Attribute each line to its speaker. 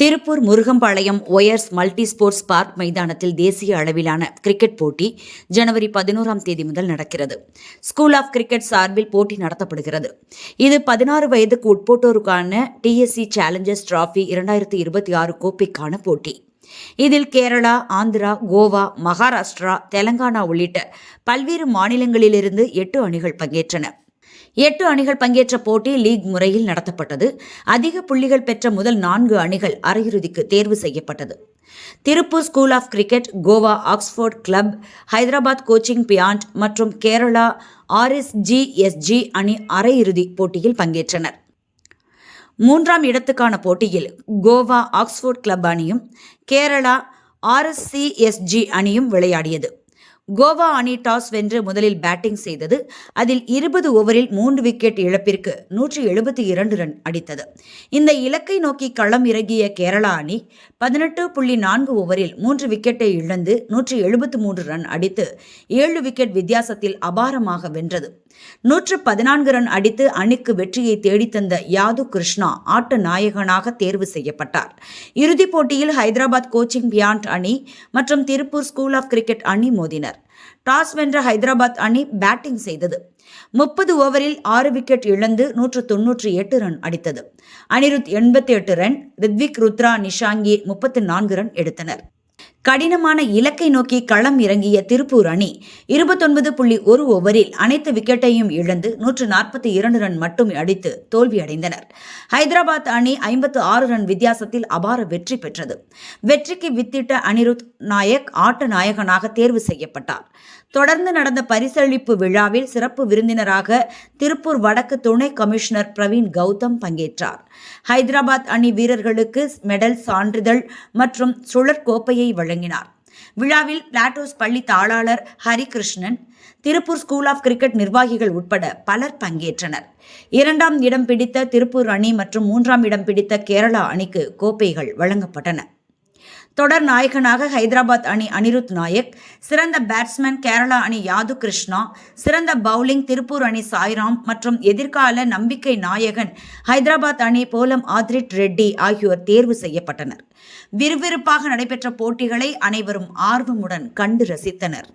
Speaker 1: Tiruppur Murugampalayam wires multi sports park மைதானத்தில் தேசிய அளவிலான கிரிக்கெட் போட்டி ஜனவரி பதினோராம் தேதி முதல் நடக்கிறது ஸ்கூல் ஆஃப் கிரிக்கெட் சார்பில் போட்டி நடத்தப்படுகிறது இது பதினாறு வயதுக்கு உட்பட்டோருக்கான டிஎஸ்சி சேலஞ்சர்ஸ் டிராஃபி இரண்டாயிரத்தி இருபத்தி ஆறு கோப்பைக்கான போட்டி இதில் கேரளா ஆந்திரா கோவா மகாராஷ்டிரா தெலங்கானா உள்ளிட்ட பல்வேறு மாநிலங்களிலிருந்து எட்டு அணிகள் பங்கேற்றன எட்டு அணிகள் பங்கேற்ற போட்டி லீக் முறையில் நடத்தப்பட்டது அதிக புள்ளிகள் பெற்ற முதல் நான்கு அணிகள் அரையிறுதிக்கு தேர்வு செய்யப்பட்டது Tiruppur school of cricket Goa Oxford club Hyderabad coaching beyond மற்றும் கேரளா ஆர்எஸ்ஜிஎஸ்ஜி அணி அரையிறுதி போட்டியில் பங்கேற்றனர் மூன்றாம் இடத்துக்கான போட்டியில் கோவா ஆக்ஸ்போர்ட் கிளப் அணியும் கேரளா ஆர்எஸ்சிஎஸ்ஜி அணியும் விளையாடியது கோவா அணி டாஸ் வென்று முதலில் பேட்டிங் செய்தது அதில் இருபது ஓவரில் மூன்று விக்கெட் இழப்பிற்கு நூற்றி எழுபத்தி இரண்டு ரன் அடித்தது இந்த இலக்கை நோக்கி களம் இறங்கிய கேரளா அணி பதினெட்டு புள்ளி நான்கு ஓவரில் மூன்று விக்கெட்டை இழந்து நூற்றி எழுபத்து மூன்று ரன் அடித்து ஏழு விக்கெட் வித்தியாசத்தில் அபாரமாக வென்றது நூற்று பதினான்கு ரன் அடித்து அணிக்கு வெற்றியை தேடித்தந்த யாது கிருஷ்ணா ஆட்ட நாயகனாக தேர்வு செய்யப்பட்டார் இறுதிப் போட்டியில் ஹைதராபாத் கோச்சிங் பியாண்ட் அணி மற்றும் திருப்பூர் ஸ்கூல் ஆஃப் கிரிக்கெட் அணி மோதினர் டாஸ் வென்ற ஹைதராபாத் அணி பேட்டிங் செய்தது முப்பது ஓவரில் ஆறு விக்கெட் இழந்து நூற்று தொன்னூற்றி எட்டு ரன் அடித்தது அனிருத் எண்பத்தி எட்டு ரன் ரித்விக் ருத்ரா நிஷாங்கி முப்பத்து நான்கு ரன் எடுத்தனர் கடினமான இலக்கை நோக்கி களம் இறங்கிய திருப்பூர் அணி இருபத்தொன்பது புள்ளி ஒரு ஓவரில் அனைத்து விக்கெட்டையும் இழந்து நூற்று நாற்பத்தி இரண்டு ரன் மட்டும் அடித்து தோல்வியடைந்தனர் ஹைதராபாத் அணி ஐம்பத்து ஆறு ரன் வித்தியாசத்தில் அபார வெற்றி பெற்றது வெற்றிக்கு வித்திட்ட அனிருத் நாயக் ஆட்ட நாயகனாக தேர்வு செய்யப்பட்டார் தொடர்ந்து நடந்த பரிசளிப்பு விழாவில் சிறப்பு விருந்தினராக திருப்பூர் வடக்கு துணை கமிஷனர் பிரவீன் கௌதம் பங்கேற்றார் ஹைதராபாத் அணி வீரர்களுக்கு மெடல் சான்றிதழ் மற்றும் சுழற்கோப்பையை வழங்க வழங்கினார் விழாவில் பிளாட்டோஸ் பள்ளி தாளாளர் Harikrishnan Tiruppur school of cricket நிர்வாகிகள் உட்பட பலர் பங்கேற்றனர் இரண்டாம் இடம் பிடித்த திருப்பூர் அணி மற்றும் மூன்றாம் இடம் பிடித்த கேரளா அணிக்கு கோப்பைகள் வழங்கப்பட்டன தொடர் நாயகனாக ஹைதராபாத் அணி அனிருத் நாயக் சிறந்த பேட்ஸ்மேன் கேரளா அணி யாது கிருஷ்ணா சிறந்த பவுலிங் திருப்பூர் அணி சாய்ராம் மற்றும் எதிர்கால நம்பிக்கை நாயகன் ஹைதராபாத் அணி போலம் ஆத்ரிட் ரெட்டி ஆகியோர் தேர்வு செய்யப்பட்டனர் விறுவிறுப்பாக நடைபெற்ற போட்டிகளை அனைவரும் ஆர்வமுடன் கண்டு ரசித்தனர்